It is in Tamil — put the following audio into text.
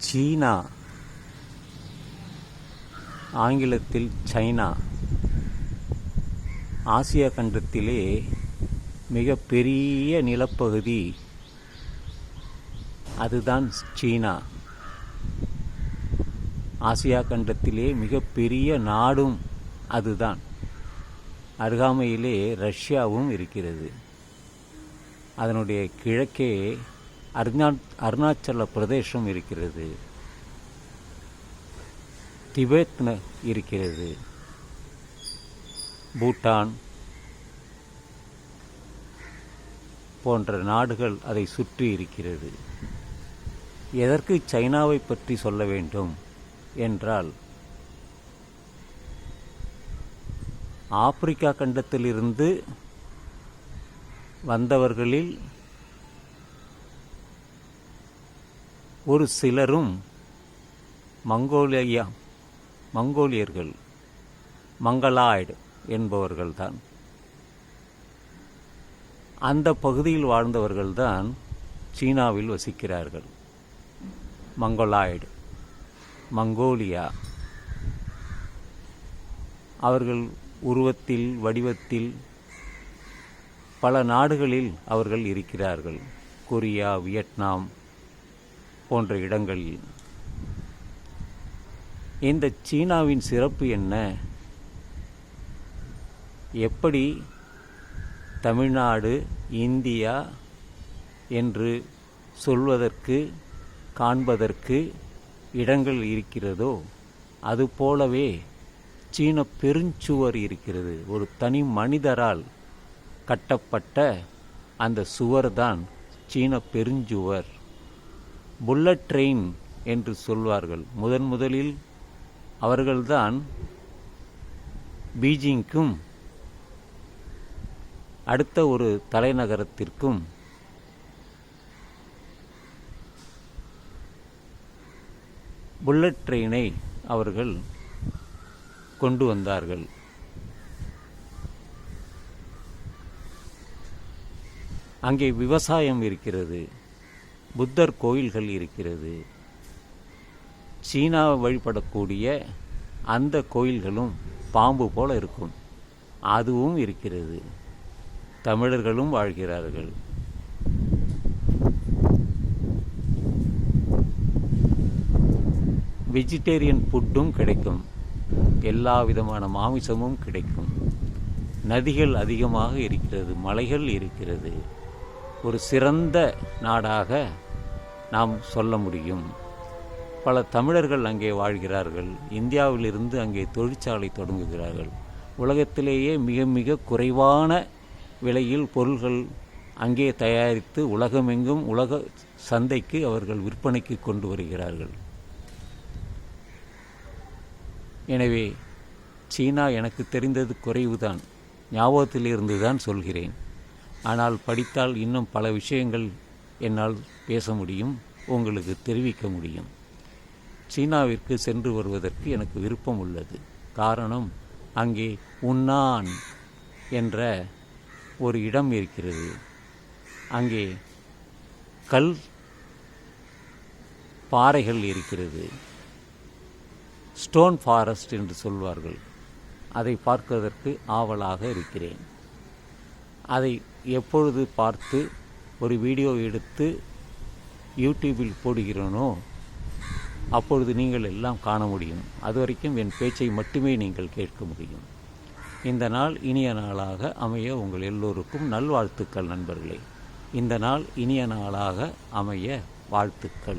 சீனா. ஆங்கிலத்தில் சைனா. ஆசியா கண்டத்திலே மிக பெரிய நிலப்பகுதி. அதுதான் சீனா. ஆசியா கண்டத்திலே மிக பெரிய நாடும் அதுதான். அருகாமையிலே ரஷ்யாவும் இருக்கிறது. அதனுடைய கிழக்கே அருணா அருணாச்சல பிரதேசம் இருக்கிறது. திபெத் இருக்கிறது. பூட்டான் போன்ற நாடுகள் அதை சுற்றி இருக்கிறது. எதற்கு சைனாவை பற்றி சொல்ல வேண்டும் என்றால் ஆப்பிரிக்கா கண்டத்திலிருந்து வந்தவர்களில் ஒரு சிலரும் மங்கோலியா மங்கோலியர்கள் மங்களாய்டு என்பவர்கள்தான். அந்த பகுதியில் வாழ்ந்தவர்கள்தான் சீனாவில் வசிக்கிறார்கள். Mongoloid Mongolia. அவர்கள் உருவத்தில் வடிவத்தில் பல நாடுகளில் அவர்கள் இருக்கிறார்கள். கொரியா வியட்நாம் போன்ற இடங்களில் இந்த சீனாவின் சிறப்பு என்ன? எப்படி தமிழ்நாடு இந்தியா என்று சொல்வதற்கு காண்பதற்கு இடங்கள் இருக்கிறதோ அதுபோலவே சீன பெருஞ்சுவர் இருக்கிறது. ஒரு தனி மனிதரால் கட்டப்பட்ட அந்த சுவர்தான் சீன பெருஞ்சுவர். புல்லட் ட்ரெயின் என்று சொல்வார்கள். முதன் முதலில் அவர்கள்தான் பீஜிங்க்கும் அடுத்த ஒரு தலைநகரத்திற்கும் புல்லட் ட்ரெயினை அவர்கள் கொண்டு வந்தார்கள். அங்கே விவசாயம் இருக்கிறது. புத்தர் கோயில்கள் இருக்கிறது. சீனா வழிபடக்கூடிய அந்த கோயில்களும் பாம்பு போல இருக்கும். அதுவும் இருக்கிறது. தமிழர்களும் வாழ்கிறார்கள். வெஜிடேரியன் ஃபுட்டும் கிடைக்கும். எல்லா விதமான மாமிசமும் கிடைக்கும். நதிகள் அதிகமாக இருக்கிறது மலைகள் இருக்கிறது. ஒரு சிறந்த நாடாக நாம் சொல்ல முடியும். பல தமிழர்கள் அங்கே வாழ்கிறார்கள். இந்தியாவிலிருந்து அங்கே தொழிற்சாலை தொடங்குகிறார்கள். உலகத்திலேயே மிக மிக குறைவான விலையில் பொருள்கள் அங்கே தயாரித்து உலகமெங்கும் உலக சந்தைக்கு அவர்கள் விற்பனைக்கு கொண்டு வருகிறார்கள். எனவே சீனா எனக்கு தெரிந்தது குறைவுதான். ஞாபகத்திலிருந்து தான் சொல்கிறேன். ஆனால் படித்தால் இன்னும் பல விஷயங்கள் என்னால் பேச முடியும் உங்களுக்கு தெரிவிக்க முடியும். சீனாவிற்கு சென்று வருவதற்கு எனக்கு விருப்பம் உள்ளது. காரணம் அங்கே உன்னான் என்ற ஒரு இடம் இருக்கிறது. அங்கே கல் பாறைகள் இருக்கிறது. ஸ்டோன் ஃபாரஸ்ட் என்று சொல்வார்கள். அதை பார்ப்பதற்கு ஆவலாக இருக்கிறேன். அதை எப்பொழுது பார்த்து ஒரு வீடியோ எடுத்து யூடியூபில் போடுகிறேனோ அப்பொழுது நீங்கள் எல்லாம் காண முடியும். அது வரைக்கும் என் பேச்சை மட்டுமே நீங்கள் கேட்க முடியும். இந்த நாள் இனிய நாளாக அமைய உங்கள் எல்லோருக்கும் நல்வாழ்த்துக்கள் நண்பர்களே. இந்த நாள் இனிய நாளாக அமைய வாழ்த்துக்கள்.